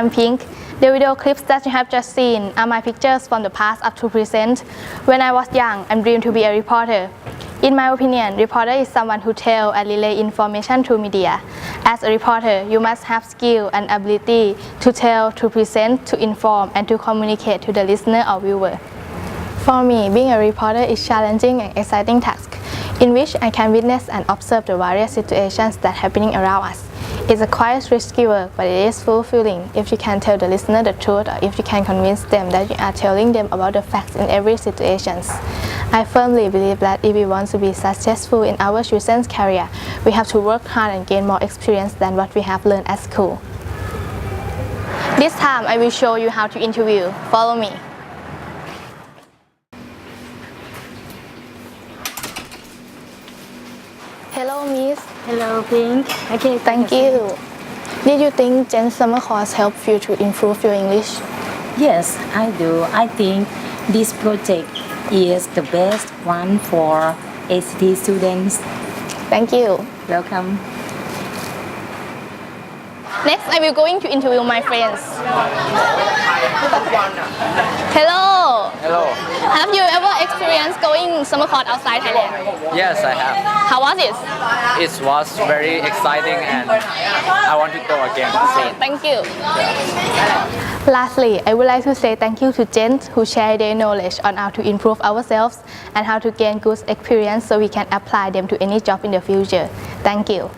I'm Pink. The video clips that you have just seen are my pictures from the past up to present. When I was young, I dreamed to be a reporter. In my opinion, reporter is someone who tell and relay information to media. As a reporter, you must have skill and ability to tell, to present, to inform, and to communicate to the listener or viewer. For me, being a reporter is challenging and exciting task in which I can witness and observe the various situations that happening around us. It's a quite risky work, but it is fulfilling if you can tell the listener the truth or if you can convince them that you are telling them about the facts in every situations. I firmly believe that if we want to be successful in our chosen career, we have to work hard and gain more experience than what we have learned at school. This time I will show you how to interview. Follow me. Hello, Miss. Hello, Pink. Okay, Thank you. Did you think Gen Summer Course helped you to improve your English? Yes, I do. I think this project is the best one for ACT students. Thank you. Welcome. Next, I will going to interview my friends. Hello. Hello. Have you ever experienced going summer course outside Thailand? Yes, I have. How was it? It was very exciting and I want to go again soon. Thank you. Lastly, I would like to say thank you to gents who share their knowledge on how to improve ourselves and how to gain good experience so we can apply them to any job in the future. Thank you.